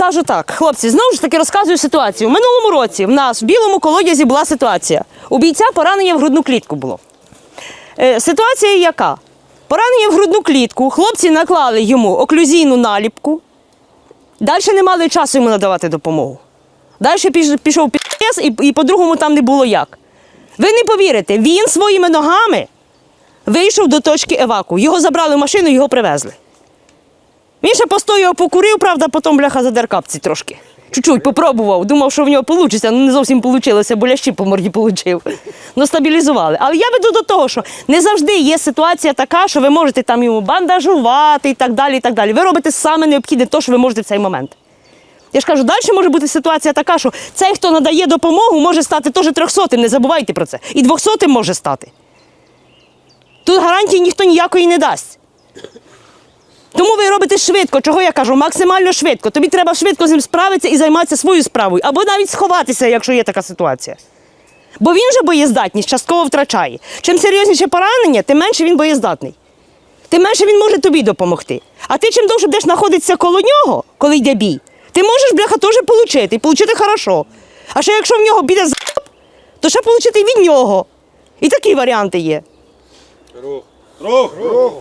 скажу так, хлопці, знову ж таки розказую ситуацію. В минулому році в нас в білому колодязі була ситуація. У бійця поранення в грудну клітку було. Е, ситуація яка? Поранення в грудну клітку, хлопці наклали йому оклюзійну наліпку. Далі не мали часу йому надавати допомогу. Далі піш- пішов підпис, і, і по-другому там не було як. Ви не повірите, він своїми ногами вийшов до точки еваку. Його забрали в машину, його привезли. Він ще постояв, покурив, правда, потім бляха задер капці трошки. Чуть-чуть попробував, думав, що в нього вийде, але не зовсім вийшло, бо лящі по морді отримав. Ну, стабілізували. Але я веду до того, що не завжди є ситуація така, що ви можете там йому бандажувати і так далі. і так далі. Ви робите саме необхідне те, що ви можете в цей момент. Я ж кажу, далі може бути ситуація така, що цей, хто надає допомогу, може стати теж трьохсотим, не забувайте про це. І двохсотим може стати. Тут гарантії ніхто ніякої не дасть. Швидко, чого я кажу, максимально швидко. Тобі треба швидко з ним справитися і займатися своєю справою, або навіть сховатися, якщо є така ситуація. Бо він же боєздатність частково втрачає. Чим серйозніше поранення, тим менше він боєздатний. Тим менше він може тобі допомогти. А ти чим довше будеш знаходитися коло нього, коли йде бій, ти можеш, бляха, теж отримати, і отримати хорошо. А ще якщо в нього піде з то ще отримати від нього. І такі варіанти є. Рух. Рух. Рух.